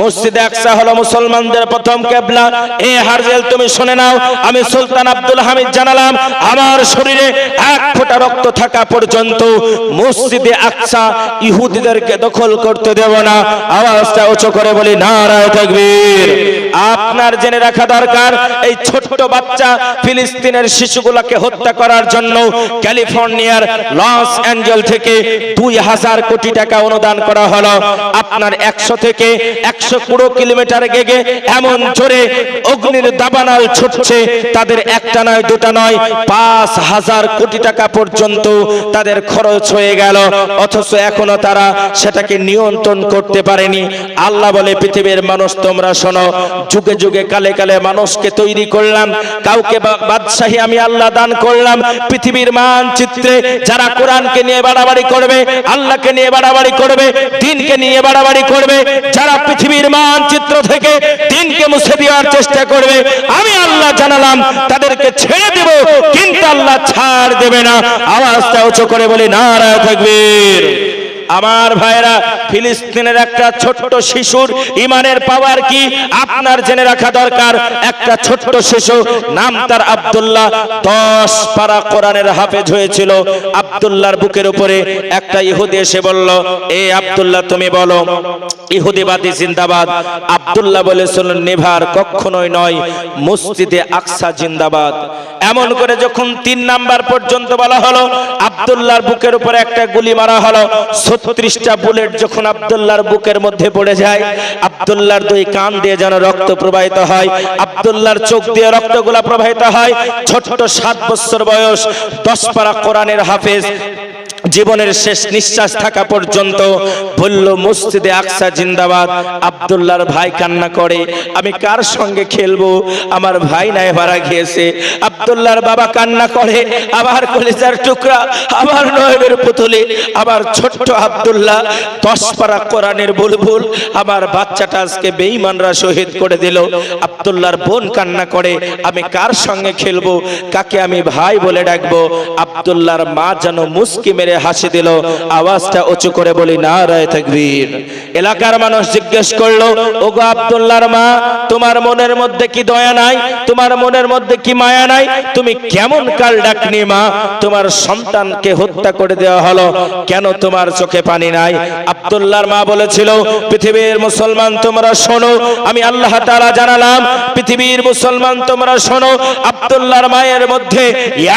মসজিদে আকসা হলো মুসলমানদের প্রথম কেবলা। এ হারজেল, তুমি শুনে নাও, আমি সুলতান আব্দুল হামিদ জানালাম, আমার শরীরে এক ফোঁটা রক্ত থাকা পর্যন্ত মসজিদে আকসা ইহুদিদেরকে দখল করতে দেব না। আওয়াজটা উঁচু করে বলি, নারায় তাকবীর। আপনার জেনে রাখা দরকার, এই ছোট্ট বাচ্চা ফিলিস্তিনের শিশুগুলোকে হত্যা করার জন্য ক্যালিফোর্নিয়ার লস অ্যাঞ্জেল থেকে দুই হাজার কোটি টাকা অনুদান করা হলো। আপনার একশো থেকে একশো কুড়ো কিলোমিটার গেগে এমন জোরে অগ্নির দাবানাল ছুটছে। তাদের একটা নয়, দুটা নয়, পাঁচ হাজার কোটি টাকা পর্যন্ত তাদের খরচ হয়ে গেল। অথচ এখনও তারা সেটাকে নিয়ন্ত্রণ করতে পারেনি। আল্লাহ বলে, পৃথিবীর মানুষ, তোমরা শোনো, যুগে যুগে কালে কালে মানুষকে তৈরি করলাম। কাউকে বাদশাহী আমি আল্লাহ দান করলাম। পৃথিবীর মানচিত্রে যারা কোরআনকে নিয়ে বাড়াবাড়ি করবে, আল্লাহকে নিয়ে বাড়াবাড়ি করবে, দিনকে নিয়ে বাড়াবাড়ি করবে, যারা পৃথিবীর মানচিত্র থেকে দিনকে মুছে দেওয়ার চেষ্টা করবে। আমি আল্লাহ জানালাম, তাদেরকে ছেড়ে দেব, কিন্তু আল্লাহ ছাড় দেবে না। আওয়াজটা উঁচু করে বলি, নারায় থাকবীর আমার ভাইরা, ফিলিস্তিনের একটা ছোট্ট শিশুর ইমানের পাওয়ার কি? আপনার জেনে রাখা দরকার, একটা ছোট্ট শিশু, নাম তার আব্দুল্লাহ, দশ পারা কোরআনের হাফেজ হয়েছিল। আব্দুল্লাহর বুকের উপরে একটা ইহুদি এসে বলল, এ আব্দুল্লাহ, তুমি বলো, ইহুদিবাদী জিন্দাবাদ? আব্দুল্লাহ বলেছিল নেভার কখনোই নয়, মসজিদে আকসা জিন্দাবাদ। এমন করে যখন তিন নাম্বার পর্যন্ত বলা হলো, আব্দুল্লাহর বুকের উপরে একটা গুলি মারা হলো ছত্রিশটা বুলেট যখন আবদুল্লার বুকের মধ্যে পড়ে যায় আবদুল্লার দুই কান দিয়ে যেন রক্ত প্রবাহিত হয় আবদুল্লার চোখ দিয়ে রক্তগুলা প্রবাহিত হয়। ছোট্ট সাত বছর বয়স দশ পারা কোরআনের হাফেজ জীবনের শেষ নিঃশ্বাস থাকা পর্যন্ত বলল মসজিদে আকসা জিন্দাবাদ। আব্দুল্লাহর ভাই কান্না করে, আমি কার সঙ্গে খেলব? আমার ভাই নাই, মারা গিয়েছে। আবদুল্লার বাবা কান্না করে আবার কলিজার টুকরা আবার নয়নের পুতুলে আবার ছোট্ট আবদুল্লাহ দশ পারা কোরআনের বুলবুল, আমার বাচ্চাটা আজকে বেঈমানরা শহীদ করে দিল। আবদুল্লার বোন কান্না করে, আমি কার সঙ্গে খেলব? কাকে আমি ভাই বলে ডাকবো? আব্দুল্লাহর মা যেন মুস্কি মেরে হাসি দিল, আওয়াজটা উঁচু করে বলি না রায় থাকবীর এলাকার মানুষ জিজ্ঞেস করল, ওগো আব্দুল্লাহর মা, তোমার মনের মধ্যে কি দয়া নাই? তোমার মনের মধ্যে কি মায়া নাই? তুমি কেমন কাল ডাকনি মা? তোমার সন্তানকে হত্যা করে দেওয়া হলো। কেন তোমার চোখে পানি নাই? আব্দুল্লাহর মা বলেছিল, পৃথিবীর মুসলমান, তোমরা শোনো। আমি আল্লাহ তাআলা জানালাম, পৃথিবীর মুসলমান, তোমরা শোনো। আব্দুল্লাহর মায়ের মধ্যে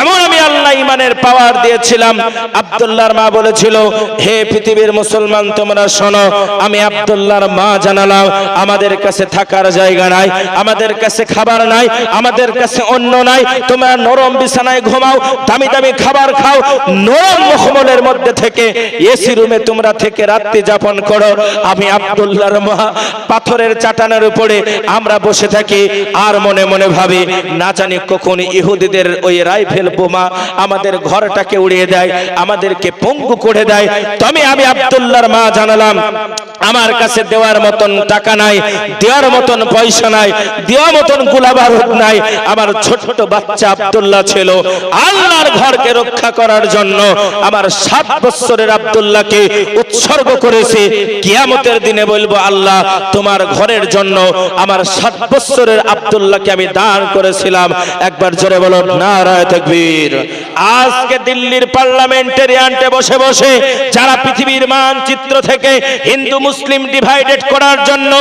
এমন আমি আল্লাহ ইমানের পাওয়ার দিয়েছিলাম। আব্দুল্লাহর মা বলেছিল, হে পৃথিবীর মুসলমান, তোমরা শোনো, আমি আব্দুল্লাহর মা জানালাম, আমাদের কাছে থাকার জায়গা নাই, আমাদের কাছে খাবার নাই, আমাদের কাছে অন্য নাই, তোমরা নরম বিছানায় ঘুমাও, দামি দামি খাবার খাও, নরম মহমলের মধ্যে থেকে এসি রুমে তোমরা থেকে রাত্রি যাপন করো, আমি আব্দুল্লাহর মা, পাথরের চাটানের উপরে আমরা বসে থাকি, আর মনে মনে ভাবি, না জানি কখন ইহুদিদের ওই রাইফেল বোমা আমাদের ঘরটাকে উড়িয়ে দেয় আমাদেরকে পঙ্গু করে দেয়। তবে আমি আব্দুল্লাহর মা জানালাম, আমার কাছে দেওয়ার মতন টাকা নাই, দেওয়ার মতন পয়সা নাই দেওয়ার মতন গোলাবারুদ নাই। আমার ছোট্ট বাচ্চা আব্দুল্লাহ ছিল। আল্লাহর ঘরকে রক্ষা করার জন্য আমার সাত বছরের আব্দুল্লাহকে উৎসর্গ করেছে। কিয়ামতের দিনে বলব, আল্লাহ, তোমার ঘরের জন্য আমার সাত বছরের আব্দুল্লাহকে আমি দান করেছিলাম। একবার জোরে বলো নারায় তাকবীর। আজকে দিল্লির পার্লামেন্টারিয়ান্টে বসে বসে যারা পৃথিবীর মানচিত্র থেকে হিন্দু মুসলিম ডিভাইডেড করার জন্য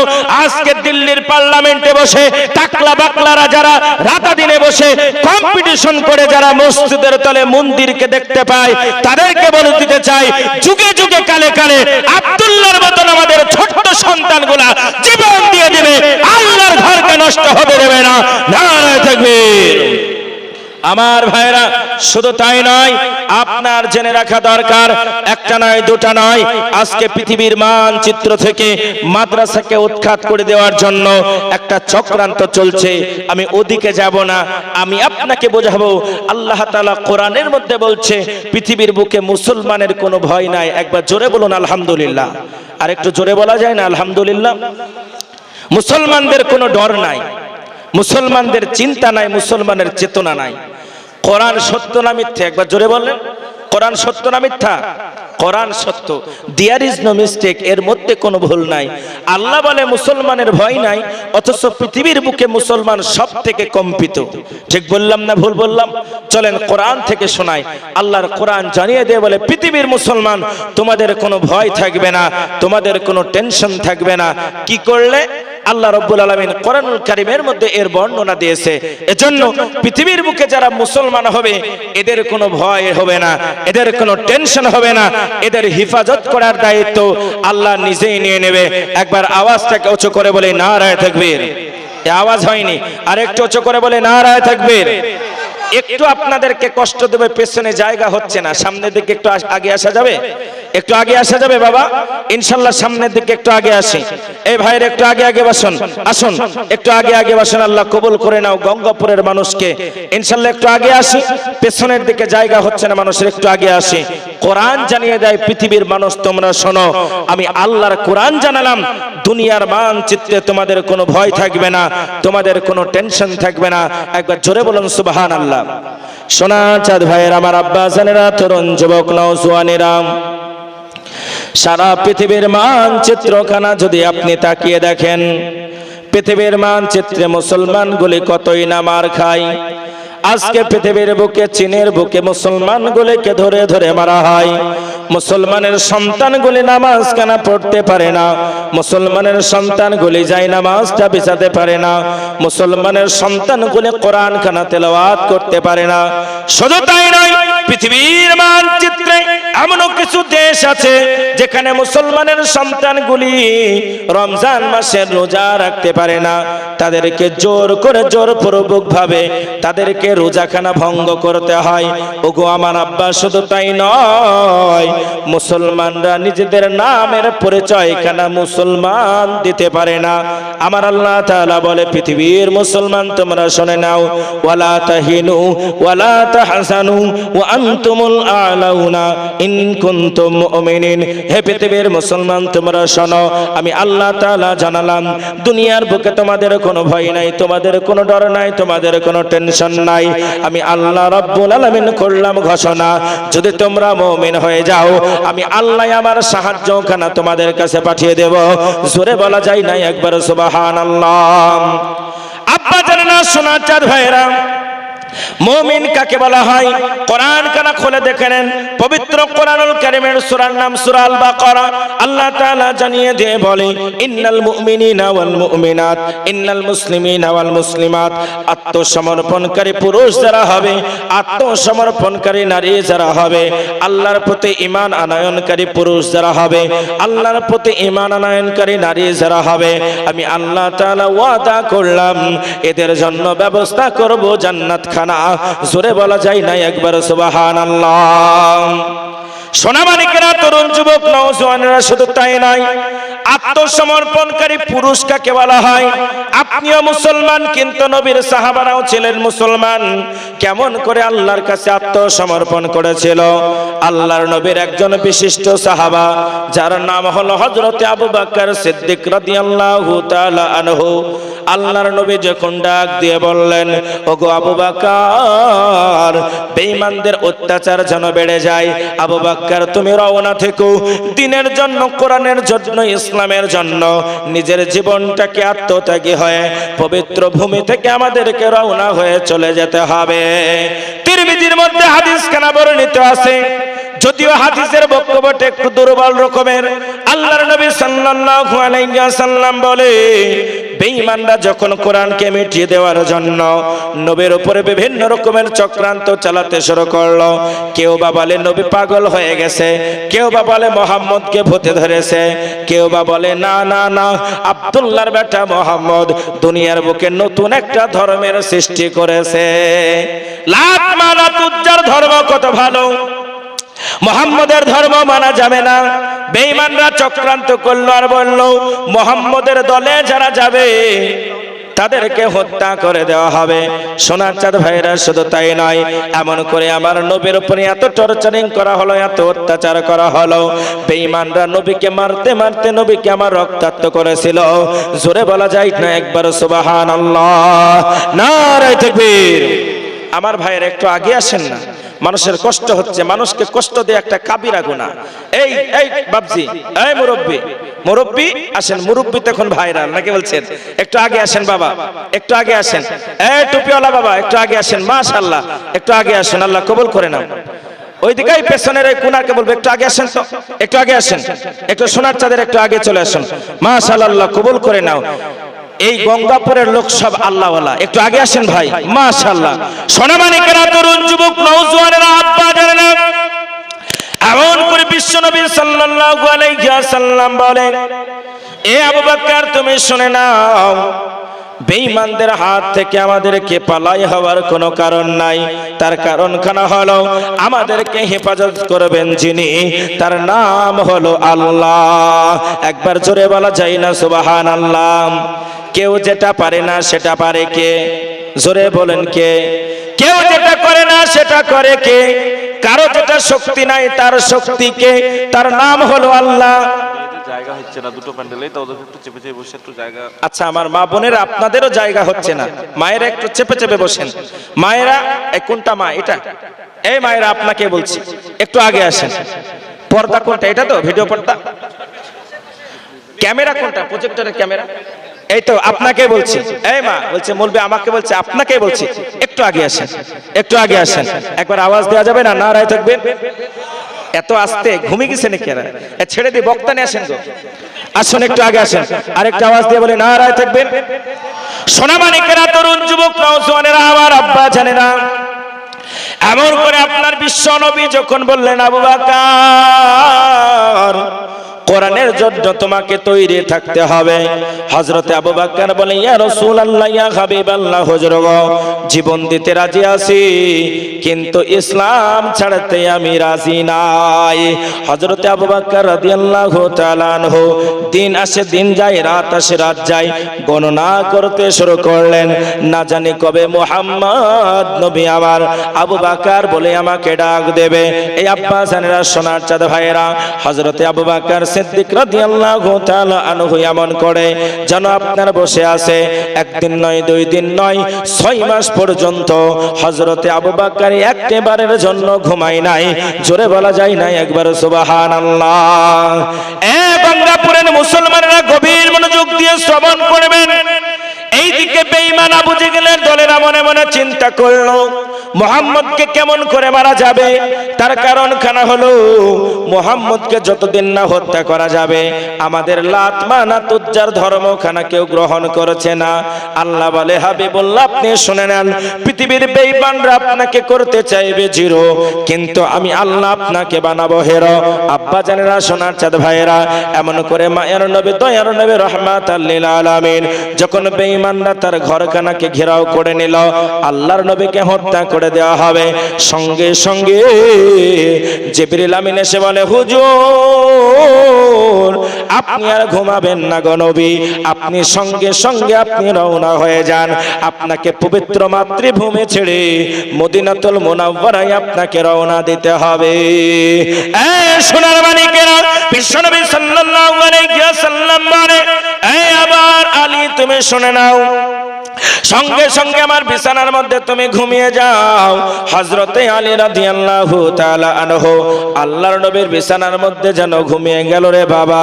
আজকে দিল্লির পার্লামেন্টে বসে, টাকলা বাকলারা যারা রাতা দিনে বসে কম্পিটিশন করে যারা মসজিদের তলে মন্দিরকে দেখতে পায়, তাদেরকে বলে দিতে চাই, যুগে যুগে কালে কালে আব্দুল্লাহর মতন আমাদের ছোট্ট সন্তানগুলা জীবন দিয়ে দেবে, আল্লাহর ঘরকে নষ্ট হবে দেবে না। নারায় থাকবে। আমার ভাইরা শুধু তাই নয়, আপনার জেনে রাখা দরকার, একটা নয়, দুটা নয়, আজকে পৃথিবীর মানচিত্র থেকে মাদ্রাসাকে উৎখাত করে দেওয়ার জন্য একটা চক্রান্ত চলছে। আমি ওদিকে যাব না, আমি আপনাকে বোঝাবো, আল্লাহ তাআলা কোরআনের মধ্যে বলছে, পৃথিবীর বুকে মুসলমানের কোনো ভয় নাই। একবার জোরে বলুন, আলহামদুলিল্লাহ। আর একটু জোরে বলা যায় না, আলহামদুলিল্লাহ? মুসলমানদের কোনো ডর নাই। মুসলমানদের চিন্তা নাই, মুসলমানের চেতনা নাই। কোরআন সত্য না মিথ্যা? একবার জোরে বলেন কোরআন সত্য না মিথ্যা? কোরআন সত্য। দিয়ার ইজ নো মিস্টেক এর মধ্যে কোনো ভুল নাই। আল্লাহ বলে মুসলমানের ভয় নাই, অথচ পৃথিবীর বুকে মুসলমান সব থেকে কম্পিত। ঠিক বললাম না ভুল বললাম? চলেন কোরআন থেকে শোনাই। আল্লাহর কোরআন জানিয়ে দেয় বলে, পৃথিবীর মুসলমান, তোমাদের কোনো ভয় থাকবে না, তোমাদের কোনো টেনশন থাকবে না। কি করলে? আল্লাহ রব্বুল আলমিন কোরআনুল কারিমের মধ্যে এর বর্ণনা দিয়েছে। এজন্য পৃথিবীর বুকে যারা মুসলমান হবে, এদের কোনো ভয় হবে না, এদের কোনো টেনশন হবে না, এদের হিফাজত করার দায়িত্ব আল্লাহ নিজেই নিয়ে নেবে। একবার আওয়াজটাকে উঁচু করে বলে না রায় থাকবীর এ আওয়াজ হয়নি আর একটু উঁচু করে বলে না রায় থাকবীর একটু আপনাদেরকে কষ্ট দেবে, পেছনে জায়গা হচ্ছে না, সামনের দিকে একটু আগে আসা যাবে? একটু আগে আসা যাবে বাবা? ইনশাল্লাহ সামনের দিকে একটু আগে আসি। এই ভাইয়ের একটু আগে আগে বসুন। আসুন, একটু আগে আগে বসুন, আল্লাহ কবুল করে নাও গঙ্গাপুরের মানুষকে। ইনশাল্লাহ একটু আগে আসি। পেছনের দিকে জায়গা হচ্ছে না মানুষের, একটু আগে আসি। কোরআন জানিয়ে দেয়, পৃথিবীর মানুষ, তোমরা শোনো, আমি আল্লাহর কোরআন জানালাম। দুনিয়ার মানচিত্রে তোমাদের কোনো ভয় থাকবে না, তোমাদের কোনো টেনশন থাকবে না। একবার জোরে বলুন সুবাহান আল্লাহ সোনা চাঁদ ভাইয়ের, আমার আব্বা তরুণ যুবক নৌজওয়ানেরা সারা পৃথিবীর মানচিত্রখানা যদি আপনি তাকিয়ে দেখেন, পৃথিবীর মানচিত্রে মুসলমানগুলি কতই না মার খায়। আজকে পৃথিবীর বুকে, চীনের বুকে মুসলমানগুলিকে ধরে ধরে মারা হয়। মুসলমানের সন্তানগুলি নামাজ কানা পড়তে পারে না। মুসলমানের সন্তানগুলি যাই নামাজটা বিছাতে পারে না। মুসলমানের সন্তানগুলি কোরআন খানা তেলাওয়াত করতে পারে না। শুধু তাই নয় পৃথিবীর মানচিত্রে এমনও কিছু দেশ আছে যেখানে মুসলমানের সন্তানগুলি রমজান মাসের রোজা রাখতে পারে না। তাদেরকে জোর করে জোরপূর্বক ভাবে তাদেরকে রোজাখানা ভঙ্গ করতে হয়। ওগো আমার আব্বা, শুধু তাই নয়, মুসলমানরা নিজেদের নামের পরিচয় খানা মুসলমান দিতে পারে না। আমার আল্লাহ তাআলা বলে, পৃথিবীর মুসলমান তোমরা শুনে নাও, ওয়ালা তাহিনু, ওয়ালা তাহসানু, ওয়া আনতুমুল আলাউনা ইন কুনতুম মুমিনিন। হে পৃথিবীর মুসলমান, তোমরা শোনো, আমি আল্লাহ তাআলা জানালাম, দুনিয়ার বুকে তোমাদের কোনো ভয় নাই, তোমাদের কোনো ডর নাই, তোমাদের কোনো টেনশন নাই। আমি আল্লাহ রাব্বুল আলামিন করলাম ঘোষণা, যদি তোমরা মুমিন হয়ে যাও, আমি আল্লাহ আমার সাহায্য খানা তোমাদের কাছে পাঠিয়ে দেব। জোরে বলা যায় নাই একবার, সুবহানাল্লাহ। আব্বা জানে না, সোনা চাঁদ ভাইরা মুমিন কাকে বলা হয়? কোরআন কানা খুলে দেখে নেন? পবিত্র কোরআনুল কারীমের সূরার নাম সূরা আল বাকারা আল্লাহ তাআলা জানিয়ে দিয়ে বলে, ইন্নাল মুমিনিনা ওয়াল মুমিনাত, ইন্নাল মুসলিমিনা ওয়াল মুসলিমাত। আত্মসমর্পণকারী পুরুষ যারা হবে, আত্মসমর্পণকারী নারী যারা হবে, আল্লাহর প্রতি ঈমান আনয়নকারী পুরুষ যারা হবে, আল্লাহর প্রতি ঈমান আনয়নকারী নারী যারা হবে, আমি আল্লাহ তাআলা ওয়াদা করলাম, এদের জন্য ব্যবস্থা করব জান্নাত খানা জোরে বলা যায় না একবার, সুবহানাল্লাহ। সোনামানিকেরা তরুণ যুবক নওজওয়ানেরা শুধু তাই নয়, আত্মসমর্পণকারী পুরুষ কাকে বলা হয়। আপনিও মুসলমান, কিন্তু নবীর সাহাবারাও ছিলেন মুসলমান। কেমন করে আল্লাহর কাছে আত্মসমর্পণ করেছিল? আল্লাহর নবীর একজন বিশিষ্ট সাহাবা, যার নাম হলো হযরতে আবু বকর সিদ্দিক রাদিয়াল্লাহু তাআলা আনহু। আল্লাহর নবী যখন ডাক দিয়ে বললেন, ওগো আবু বকর, বেঈমানদের অত্যাচার যেন বেড়ে যায়। আবু বকর, তুমি রওনা থেকো। দিনের জন্য, কোরআনের জন্য, ইসলামের জন্য। নিজের জীবনটাকে আত্মত্যাগী হয়ে, পবিত্র ভূমি থেকে আমাদেরকে রওনা হয়ে চলে যেতে হবে। তিরমিজির মধ্যে হাদিস খানা বর্ণিত আছে? যদিও হাদিসের বক্তব্যটা একটু দুর্বল রকমের, আল্লাহর নবী সাল্লাল্লাহু আলাইহি ওয়াসাল্লাম বলে, বেঈমানরা যখন কোরআনকে মিটিয়ে দেওয়ার জন্য নবীর উপরে বিভিন্ন রকমের চক্রান্ত চালাতে শুরু করল, কেউ বা বলে নবী পাগল হয়ে গেছে, কেউ বা বলে মোহাম্মদকে ভূতে ধরেছে, কেউ বা বলে, না না না, আব্দুল্লাহর বেটা মোহাম্মদ দুনিয়ার বুকে নতুন একটা ধর্মের সৃষ্টি করেছে। লাত উজ্জার ধর্ম কত ভালো। মোহাম্মদের ধর্ম মানা যাবে না। বেঈমানরা চক্রান্ত করল আর বলল, মোহাম্মদের দলে যারা যাবে, তাদেরকে হত্যা করে দেওয়া হবে। সোনার চাঁদ ভাইরা শুধু তাই নয়, এমন করে আমার নবীর উপরে এত টর্চারিং করা হলো, এত অত্যাচার করা হলো। বেঈমানরা নবীকে মারতে মারতে নবীকে আমার রক্তাক্ত করেছিল। জোরে বলা যায় না একবার, সুবহানাল্লাহ। নারায়ে তাকবীর। আমার ভাইয়ের একটু আগে আসেন না? মানুষের কষ্ট হচ্ছে, মানুষকে কষ্ট দিয়ে একটা কাবিরা গুণা এই এই বাবজি এই মুরব্বী মুরব্বী আসেন, মুরব্বী তখন ভাইরাল, নাকি বলছেন? একটু আগে আসেন বাবা, একটু আগে আসেন। এই টুপিওয়ালা বাবা, একটু আগে আসেন, মাশাআল্লাহ, একটু আগে আসেন, আল্লাহ কবুল করে নাও। ওইদিকে এই পেছনের ওই কুনারকে বলব, একটু আগে আসেন তো, একটু আগে আসেন, একটু সোনার চাঁদের একটু আগে চলে আসুন। মাশাআল্লাহ কবুল করে নাও। এই গঙ্গাপুরের লোক সব আল্লাহওয়ালা। একটু আগে আসেন ভাই। মাশাআল্লাহ। সোনামানিকেরা তরুণ যুবক, নওজোয়ানেরা আব্বা জানেন না এমন করে বিশ্ব নবী ওয়াসাল্লাম বলেন, এ আবু বকর, তুমি শুনে নাও, বেঈমানদের হাত থেকে আমাদেরকে পালাই হওয়ার কোনো কারণ নাই। তার কারণ খানা হলো, আমাদেরকে হেফাজত করবেন যিনি, তার নাম হলো আল্লাহ। একবার জোরে বলা যায় না সুবাহান আল্লাহ কেউ যেটা পারে না সেটা পারে কে? জোরে বলেন কে? কেউ যেটা করে না সেটা করে কে? কারও যেটা শক্তি নাই তার শক্তি কে? তার নাম হলো আল্লাহ। জায়গা হচ্ছে না দুটো প্যান্ডেলেই তো একটু চেপে চেপে বসে একটু জায়গা। আচ্ছা আমার মা বোনের আপনাদেরও জায়গা হচ্ছে না। মায়েরা একটু চেপে চেপে বসেন। মায়েরা এই কোনটা মা? এটা। এই মায়েরা আপনাকে বলছি একটু আগে আসেন। পর্দা কোনটা? এটা তো ভিডিও পর্দা। ক্যামেরা কোনটা? প্রজেক্টরের ক্যামেরা। এই তো আপনাকে বলছি। এই মা, বলছে বলবে আমাকে বলছে, আপনাকে বলছি। একটু আগে আসেন, একটু আগে আসেন। একবার আওয়াজ দেওয়া যাবে না না রায় থাকবেন এত আস্তে ঘুমিয়ে গেছে নাকি ছেড়ে দিয়ে বক্তা নিয়ে আসেন গো। আসুন, একটু আগে আসেন। আরেকটা আওয়াজ দিয়ে বলে, না রায় থাকবেন সোনামানিকেরা তরুণ যুবক, নওজোয়ানেরা আমার আব্বা জানে না। এমন করে আপনার বিশ্ব নবী যখন বললেন, আবু বাকার কোরআনের জন্য তোমাকে তৈরি থাকতে হবে। হযরতে আবু বকর বলে, ইয়া রাসূলুল্লাহ, ইয়া হাবিবাল্লাহ, হুজুর গো, জীবন দিতে রাজি আছি, কিন্তু ইসলাম ছাড়তে আমি রাজি নাই। হযরতে আবু রাদিয়াল্লাহু তাআলা আনহু, দিন আসে, দিন যায়, রাত আসে, রাত যায়, গণনা করতে শুরু করলেন। না জানি কবে মুহাম্মদ নবী আমার আবু বকর বলে আমাকে ডাক দেবে। এই আব্বা জানেরা সোনার চাঁদ ভাইয়েরা হজরতে আবু বকর সিদ্দিক রাদিয়াল্লাহু তাআলা আনহু এমন করে, যেন আপনার বসে আছে, একদিন নয়, দুই দিন নয়, ছয় মাস পর্যন্ত হযরতে আবু বকর একবারের জন্য নাই। জোরে বলা যায় না একবার, সুবহানাল্লাহ। এ গঙ্গাপুরের মুসলমানেরা গভীর মনোযোগ দিয়ে শ্রবণ করবেন। এইদিকে বেঈমান আবু জেহেলের দলেরা মনে মনে চিন্তা করল মোহাম্মদকে কেমন করে মারা যাবে? তার কারণ খানা হলো, মোহাম্মদকে যতদিন না হত্যা করা যাবে, আমাদের লাত মানা তুজ্জার ধর্ম খানা কেউ গ্রহণ করেছে না। আল্লাহ বলে, হাবিবুল্লাহ, আপনি শুনে নেন, পৃথিবীর বেঈমানরা আপনাকে করতে চাইবে জিরো, কিন্তু আমি আল্লাহ আপনাকে বানাবো হেরো। আব্বা জানেরা, সোনার চাঁদ ভাইয়েরা, এমন করে মায়ের নবী, দয়ার নবী রহমাত আল্লিল আলামিন, যখন বেঈমানরা তার ঘরখানাকে ঘেরাও করে নিল, আল্লাহর নবীকে হত্যা করে দেওয়া হবে। সঙ্গে সঙ্গে জিবরিল আমিন এসে বলে, হুজুর, আপনি আর ঘুমাবেন না গো নবী। আপনি সঙ্গে সঙ্গে আপনি রওনা হয়ে যান। আপনাকে পবিত্র মাতৃভূমি ছেড়ে মদিনাতুল মুনাওয়ারায় আপনাকে রওনা দিতে হবে। এ সোনার মানিকেরা, বিশ্বনবী সাল্লাল্লাহু আলাইহি ওয়াসাল্লাম বলে এই আবার আলী, তুমি শুনে নাও। সঙ্গে সঙ্গে আমার বিছানার মধ্যে তুমি ঘুমিয়ে যাও। হযরতে আলী তাআলা আনহু, আল্লাহর নবীর বিছানার মধ্যে যেন ঘুমিয়ে গেল রে বাবা।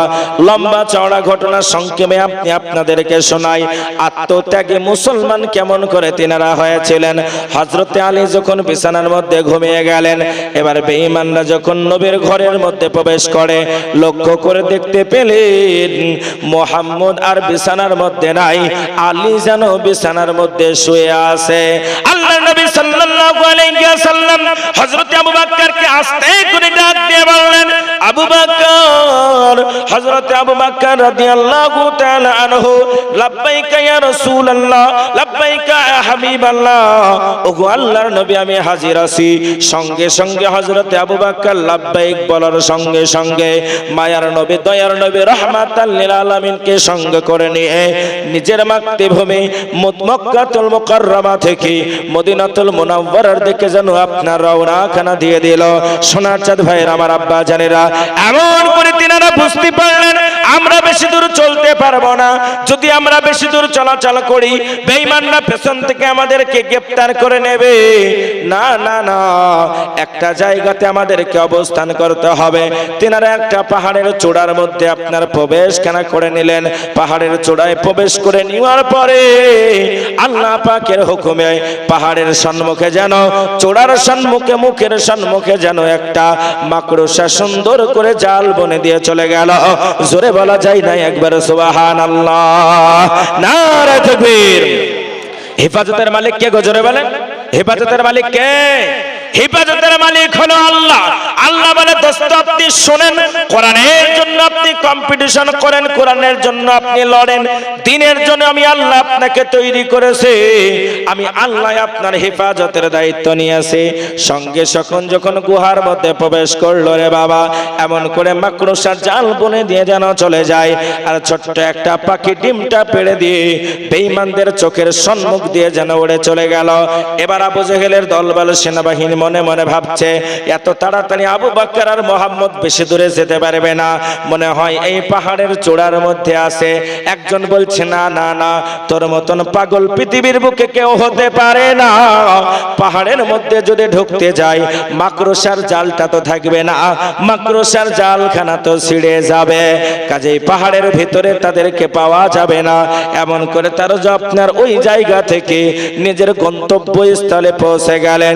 লম্বা চওড়া ঘটনা সংক্ষেপে আপনি আপনাদেরকে শোনাই, আত্মত্যাগী মুসলমান কেমন করে তিনারা হয়েছিলেন? হযরতে আলী যখন বিছানার মধ্যে ঘুমিয়ে গেলেন, এবার বেঈমানরা যখন নবীর ঘরের মধ্যে প্রবেশ করে, লক্ষ্য করে দেখতে পেলেন, মোহাম্মদ আর বিছানার মধ্যে নাই, আলী যেন বিছানার মধ্যে শুয়ে আছে। আল্লাহ নবী সাল্লাল্লাহু আলাইহি ওয়াসাল্লাম হযরত আবু বকরকে আস্তে করে ডাক দিয়ে বললেন, আবু বকর হযরত আবু বকর রাদিয়াল্লাহু তাআলা আনহু, লাব্বাইকা ইয়া রাসূলুল্লাহ, লাব্বাইকা ইয়া হাবিবাল্লাহ, ওগো আল্লাহর নবী আমি হাজির আছি। সঙ্গে সঙ্গে হযরত আবু বকর লাব্বাইক বলার সঙ্গে সঙ্গে মায়ার নবী, দয়ার নবী রাহমাতাল লিল আলামিনকে সঙ্গে করে নিয়ে নিজের মাতৃভূমি মক্কাতুল মুকাররমা থেকে মদিনাতুল মুনাওয়ারার দিকে যেন আপনার রওনাখানা দিয়ে দিল। সোনার চাঁদ ভাইয়ের আমার আব্বা জানেরা, এমন করে তিনারা বুঝতে পারলেন আমরা বেশি দূর চলতে পারব না। যদি আমরা বেশি দূর চলাচল করি, বেঈমানরা পেছন থেকে আমাদেরকে গ্রেফতার করে নেবে। না না না, একটা জায়গাতে আমাদেরকে অবস্থান করতে হবে। তেনারা একটা পাহাড়ের চূড়ার মধ্যে আপনার প্রবেশ কেনা করে নিলেন। পাহাড়ের চূড়ায় প্রবেশ করে নেওয়ার পরে আল্লাহ পাকের হুকুমে পাহাড়ের সম্মুখে যেন, চূড়ার সম্মুখে, মুখের সম্মুখে যেন একটা মাকড়সা সুন্দর করে জাল বনে দিয়ে চলে গেল। জোরে বলা যায় না একবার সুবাহান আল্লাহ না হেফাজতের মালিক কে গজরে বলেন? হেফাজতের মালিক কে? হেফাজতের মালিক হলো আল্লাহ। আল্লাহ বলে, দোস্ত, আপনি শোনেন, কোরআনের জন্য আপনি কম্পিটিশন করেন, কোরআনের জন্য আপনি লড়েন। দিনের জন্য আমি আল্লাহ আপনাকে তৈরি করেছে। আমি আল্লাহ আপনার হেফাজতের দায়িত্ব নিয়েছি। সঙ্গে সখন যখন গুহার মধ্যে প্রবেশ করল রে বাবা, এমন করে মাকড়সার জাল বনে দিয়ে যেন চলে যায়। আর ছোট্ট একটা পাখি ডিমটা পেড়ে দিয়ে বেঈমানদের চোখের সম্মুখ দিয়ে যেন উড়ে চলে গেল। এবার আবু জেহেলের দলবল সেনাবাহিনী মনে মনে ভাবছে, এত তাড়াতাড়ি আবু বাক্কার আর মোহাম্মদ বেশি দূরে যেতে পারবে না। মনে হয় এই পাহাড়ের চূড়ার মধ্যে আছে। একজন বলছে, না না না, তোর মতন পাগল পৃথিবীর বুকে কেউ হতে পারে না। পাহাড়ের মধ্যে যদি ঢুকতে যায় মাকড়সার জালটা তো থাকবে না। মাকড়সার জালখানা তো ছিঁড়ে যাবে। কাজেই পাহাড়ের ভিতরে তাদেরকে পাওয়া যাবে না। এমন করে তার আপনার ওই জায়গা থেকে নিজের গন্তব্যস্থলে পৌঁছে গেলেন।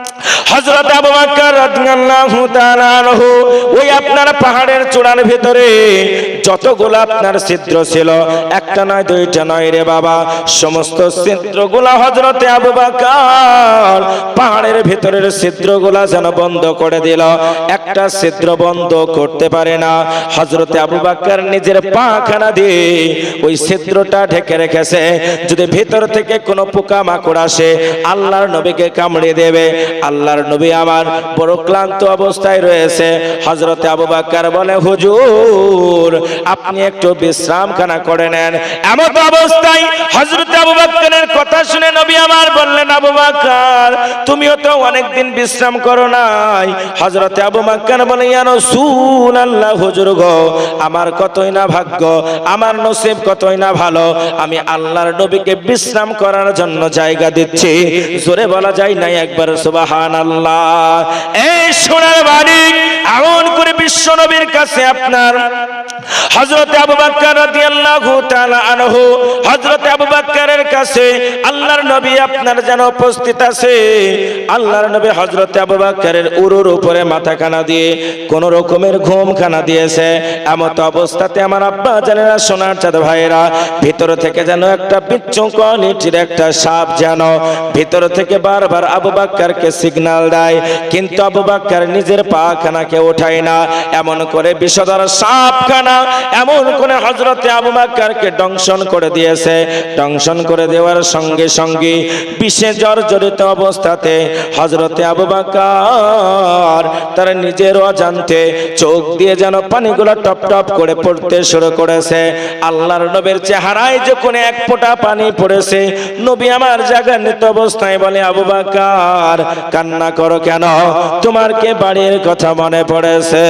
হযরত আবু বকর রাদিয়াল্লাহু তাআলা আনহু, ওই আপনার পাহাড়ের চূড়ার ভিতরে যতগুলো আপনার ছিদ্র ছিল, একটা নয়, দুইটা নয় রে বাবা, সমস্ত ছিদ্রগুলা হযরতে আবু বকর পাহাড়ের ভিতরের ছিদ্রগুলা যেন বন্ধ করে দিল। একটা ছিদ্র বন্ধ করতে পারে না। হযরতে আবু বকর নিজের পাখানা দিয়ে ওই ছিদ্রটা ঢেকে রেখেছে। যদি ভিতর থেকে কোনো পোকা মাকড় আসে, আল্লাহর নবীকে কামড়ে দেবে। আল্লাহর নবী আমার বড় ক্লান্ত অবস্থায় রয়েছে। হযরতে আবু বকর বলে, হুজুর, আপনি একটু বিশ্রামখানা করে নেন। এমন অবস্থায় হযরতে আবু বকরের কথা শুনে নবী আমার বললেন, আবু বকর, তুমিও তো অনেকদিন বিশ্রাম করো নাই। হযরতে আবু বকর বলে, ইয়া রাসূলুল্লাহ, হুজুর গো, আমার কতই না ভাগ্য, আমার নসিব কতই না ভালো, আমি আল্লাহর নবীকে বিশ্রাম করার জন্য জায়গা দিচ্ছি। জোরে বলা যায় নাই একবার সুবহানাল্লাহ। এই সোনার বাড়ি এমন করে বিশ্ব নবীর কাছে আপনার। হযরত আবু বকর রাদিয়াল্লাহু তাআলা আনহু, হযরত আবু বকরের কাছে আল্লাহর নবী আপনার যেন উপস্থিত আছে। আল্লাহর নবী হযরত আবু বকরের উরুর উপরে মাথা কানা দিয়ে কোন রকমের ঘুম খানা দিয়েছে অবস্থাতে আমার আব্বা জানেরা, সোনার চাঁদ ভাইরা ভিতর থেকে যেন একটা বিচ্ছু কোয়ালিটির একটা সাপ যেন ভিতর থেকে বারবার আবু বাক্কারকে সিগন্যাল দেয়, কিন্তু আবু বাক্কার নিজের পা খানাকে ওঠায় না। এমন করে বিষধর সাপ খানা এমন করে হজরতে আবু বাক্কারকে দংশন করে দিয়েছে। দংশন করে দেওয়ার সঙ্গে সঙ্গে বিষে জর্জরিত অবস্থাতে হজরতে আবু বাক্কার তার নিজের অজান্তে চোখ দিয়ে যেন পানিগুলো টপ টপ করে পড়তে শুরু করেছে। আল্লাহর নবীর চেহারায় যখন এক ফোঁটা পানি পড়েছে, নবী আমার জাগান্বিত অবস্থায় বলে, আবু বাকার কান্না করো কেন? তোমার কে বাড়ির কথা মনে পড়েছে?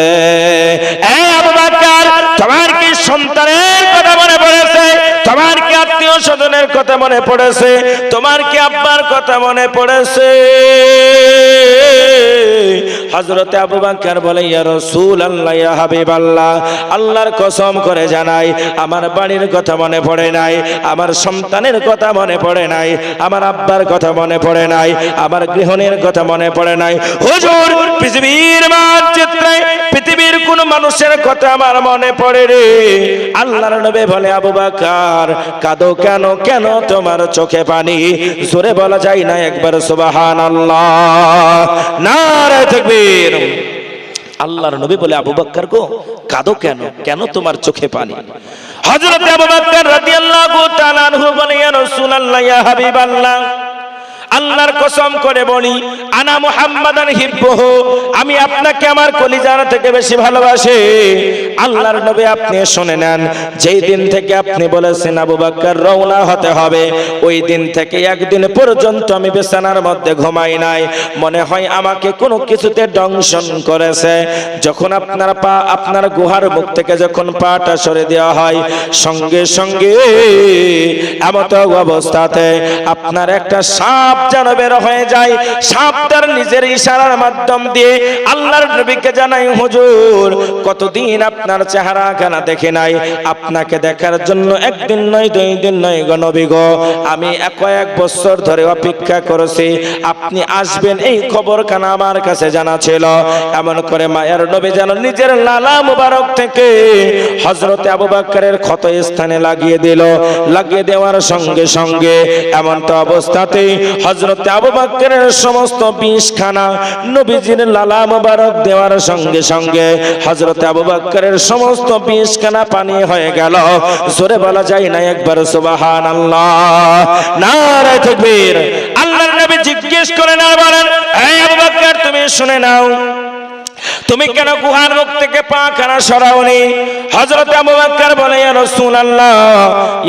তোমার কি সন্তানের কথা মনে পড়েছে? তোমার কি আত্মীয় স্বজনের কথা মনে পড়েছে, তোমার কি আব্বার কথা মনে পড়েছে? হযরতে আবু বকর বলে, ইয়া রাসূল আল্লাহ ইয়া হাবিব আল্লাহ আল্লাহর কসম করে জানাই, আমার বাড়ির কথা মনে পড়ে নাই, আমার সন্তানের কথা মনে পড়ে নাই, আমার আব্বার কথা মনে পড়ে নাই, আমার গৃহণীর কথা মনে পড়ে নাই। হুজুর, পৃথিবীর মানচিত্রে পৃথিবীর কোন মানুষের কথা আমার মনে পড়ে রে। আল্লাহর নবী বলে, আবু বকর, কাঁদো কেন? কেন তোমার চোখে পানি? জোরে বলা যায় না একবার, সুবহানাল্লাহ। নারে তাকবীর। আল্লাহর নবী বলে, আবু বকর গো, কাঁদো কেন? কেন তোমার চোখে পানি? হযরত আবু বকর রাদিয়াল্লাহু তাআলা আনহু বলে, ইয়া রাসূলুল্লাহ, ইয়া হাবিবাল্লাহ আল্লাহর কসম করে বলি, আনা মুহাম্মাদান আমি আপনাকে আমার কলিজার থেকে বেশি ভালোবাসি। আল্লাহর নবী আপনি শুনে নেন, যেই দিন থেকে আপনি বলেছেন আবু বকর রওনা হতে হবে, ওই দিন থেকে একদিন পর্যন্ত আমি বিছানার মধ্যে ঘুমাই নাই। মনে হয় আমাকে কোনো কিছুতে দংশন করেছে। যখন আপনার পা, আপনার গুহার মুখ থেকে যখন পাটা সরে দেওয়া হয়, সঙ্গে সঙ্গে এমত অবস্থাতে আপনার একটা সাপ যেন বের হয়ে যায়। সাপ তার নিজের ইশারার মাধ্যম দিয়ে আল্লাহর নবীকে জানাই, হুজুর, কতদিন আপনার চেহারা দেখে নাই? আপনাকে দেখার জন্য একদিন নয়, দুই দিন নয় গো নবী গো। আমি বছর ধরে অপেক্ষা করেছি। আপনি আসবেন, এই আমার কাছে জানা ছিল। এমন করে মায়ের নবী যেন নিজের লালা মুবারক থেকে হজরতে আবু বাক্কারের ক্ষত স্থানে লাগিয়ে দিল। লাগিয়ে দেওয়ার সঙ্গে সঙ্গে এমন তো অবস্থাতেই হজরতে আবু বাক্কারের সমস্ত বিষখানা নবীজির লালা মোবারক দেওয়ার সঙ্গে সঙ্গে হজরত আবু বাক্কারের সমস্ত বিষখানা পানি হয়ে গেল। জোরে বলা যায় না একবার সুবাহান আল্লাহ নারায় থাকবীর আল্লাহর নবী জিজ্ঞেস করে না বলেন এই আবু তুমি শুনে নাও। তুমি কেন গুহার মুখ থেকে পা খানা সরাওনি? হযরত আবু বলে, ইয়া রাসূলুল্লাহ,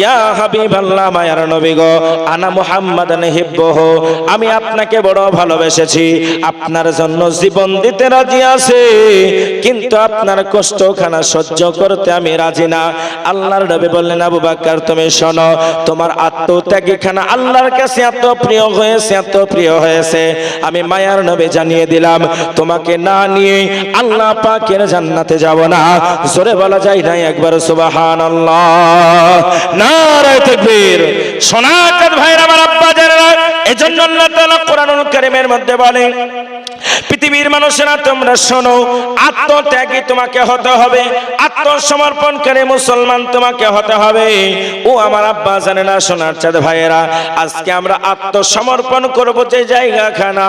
ইয়া হাবিবাল্লাহ, মায়ার নবী গো, আনা মুহাম্মাদান হিব্বহু, আমি আপনাকে বড় ভালোবেসেছি। আপনার জন্য জীবন দিতে রাজি আছি, কিন্তু আপনার কষ্ট খানা সহ্য করতে আমি রাজি না। আল্লাহর নবী বললেন, আবু বকর, তুমি শোনো, তোমার আত্মত্যাগী খানা আল্লাহর কাছে এত প্রিয় হয়েছে এত প্রিয় হয়েছে। আমি মায়ার নবী জানিয়ে দিলাম, তোমাকে না নিয়ে আল্লাহ পাকের জান্নাতে যাব না। জোরে বলা যায় না একবার, সুবহানাল্লাহ। নারায়ে তাকবীর। সোনাকাত ভাইরা আমার আব্বা জানেরা এজন্য আল্লাহ তাআলা কোরআনুল কারীমের মধ্যে বলেন, পৃথিবীর মানুষেরা তোমরা শোনো, আত্মত্যাগী তোমাকে হতে হবে, আত্মসমর্পণকারী মুসলমান তোমাকে হতে হবে। ও আমার আব্বা জানে না, সোনার চাঁদ ভাইয়েরা, আজকে আমরা আত্মসমর্পণ করব যে জায়গাখানা।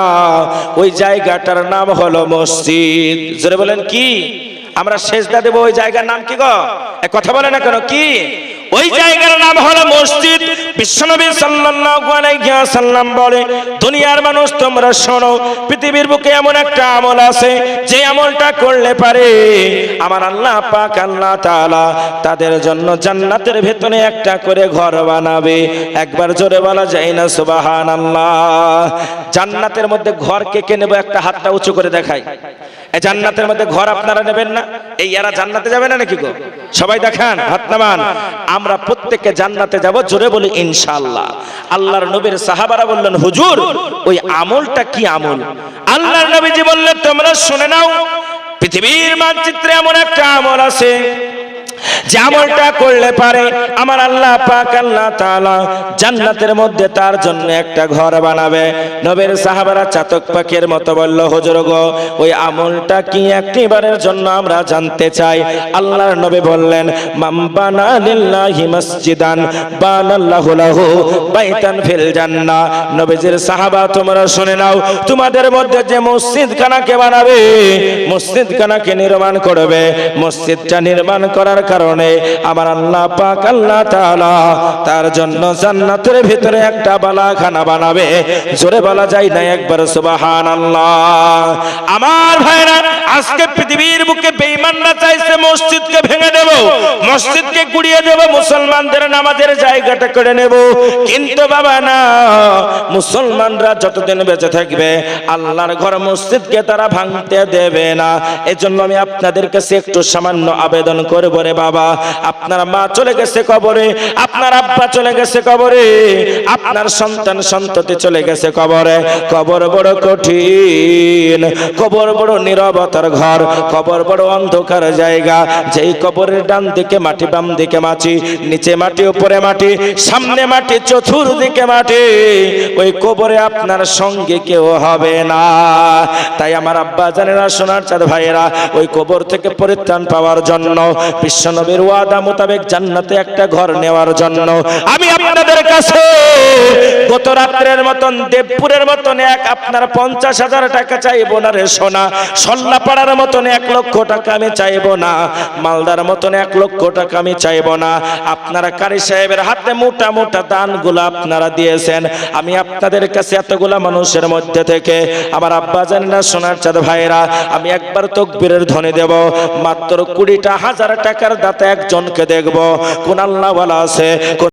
ওই জায়গাটার নাম হলো মসজিদ। জোরে বলেন কি? আমরা সেজদা দেব, ওই জায়গার নাম কি গো? কথা বলে না কেন, কি? ওই জায়গার নাম হলো মসজিদ। বিশ্বনবী ওয়াসাল্লাম বলে, দুনিয়ার মানুষ, তোমরা শোনো, পৃথিবীর বুকে এমন একটা আমল আছে, যে আমলটা করলে পারে। আমার আল্লাহ পাক, আল্লাহ তাআলা তাদের জন্য জান্নাতের ভেতরে একটা করে ঘর বানাবে। একবার জোরে বলা যায় না, সুবহানাল্লাহ। জান্নাতের মধ্যে ঘর কে কে নেব? একটা হাতটা উঁচু করে এই জান্নাতের মধ্যে ঘর আপনারা নেবেন না। এই এরা জান্নাতে যাবে না নাকি গো? সবাই দেখান, হাত নামান। আমরা প্রত্যেককে জান্নাতে যাব, জোরে বলি ইনশাআল্লাহ। আল্লাহর নবীর সাহাবারা বললেন, হুজুর, ওই আমলটা কি আমল? আল্লাহর নবীজি বললেন, তোমরা শুনে নাও, পৃথিবীর মানচিত্রে এমন একটা আমল আছে যে আমলটা করলে পারে, আমার আল্লাহ পাক আল্লাহ জান্নাতের মধ্যে তার জন্য একটা ঘর বানাবে। সাহাবারা চাতক মতো বলল ওই আমলটা কি জন্য আমরা জানতে চাই? আল্লাহর বললেন লাহু বাইতান ফিল সাহাবা, তোমরা শুনে নাও, তোমাদের মধ্যে যে মসজিদ খানাকে বানাবে মসজিদ খানাকে নির্মাণ করবে। মসজিদটা নির্মাণ করার কারণে আমার আল্লাহ পাক আল্লাহ তাআলা তার জন্য জান্নাতের ভিতরে একটা বালাখানা বানাবে। জোরে বলা যায় না একবার, সুবহানাল্লাহ। আমার ভাইরা, আজকে পৃথিবীর বুকে বেঈমানরা চাইছে মসজিদকে ভেঙে দেব, মসজিদকে গুড়িয়ে দেব, মুসলমানদের নামাজের জায়গাটা করে নেব। কিন্তু বাবা না, মুসলমানরা যতদিন বেঁচে থাকবে, আল্লাহর ঘর মসজিদকে তারা ভাঙতে দেবে না। এজন্য আমি আপনাদের কাছে একটু সামান্য আবেদন করব রে বাবা, আপনার মা চলে গেছে কবরে, আপনার আব্বা চলে গেছে কবরে, আপনার সন্তান সন্ততি চলে গেছে কবরে। কবর বড় কঠিন, কবর বড় নিরবতার ঘর, কবর বড় অন্ধকার জায়গা। যেই কবরের ডান দিকে মাটি, বাম দিকে মাটি, নিচে মাটি, উপরে মাটি, সামনে মাটি, চতুর্দিকে মাটি, ওই কবরে আপনার সঙ্গে কেউ হবে না। তাই আমার আব্বা জানেরা, সোনার চাঁদ ভাইয়েরা, ওই কবর থেকে পরিত্রাণ পাওয়ার জন্য বিশ্বনবীর ওয়াদা মোতাবেক জান্নাতে একটা ঘর নেওয়ার জন্য। আমি আপনাদের কাছে গত রাত্রের মতন দেবপুরের মতন এক আপনার পঞ্চাশ হাজার টাকা চাইব না রে সোনা। সল্লাপাড়ার মতন এক লক্ষ টাকা আমি চাইব না। মালদার মতন এক লক্ষ টাকা আমি চাইব না। আপনারা কারি সাহেবের হাতে মোটা মোটা দানগুলো আপনারা দিয়েছেন। আমি আপনাদের কাছে এতগুলা মানুষের মধ্যে থেকে, আমার আব্বা জানি না, সোনার চাঁদ ভাইরা, আমি একবার তকবীরের ধ্বনি দেব। মাত্র কুড়িটা হাজার টাকার দাতা একজনকে দেখব। কোন আল্লাহওয়ালা আছে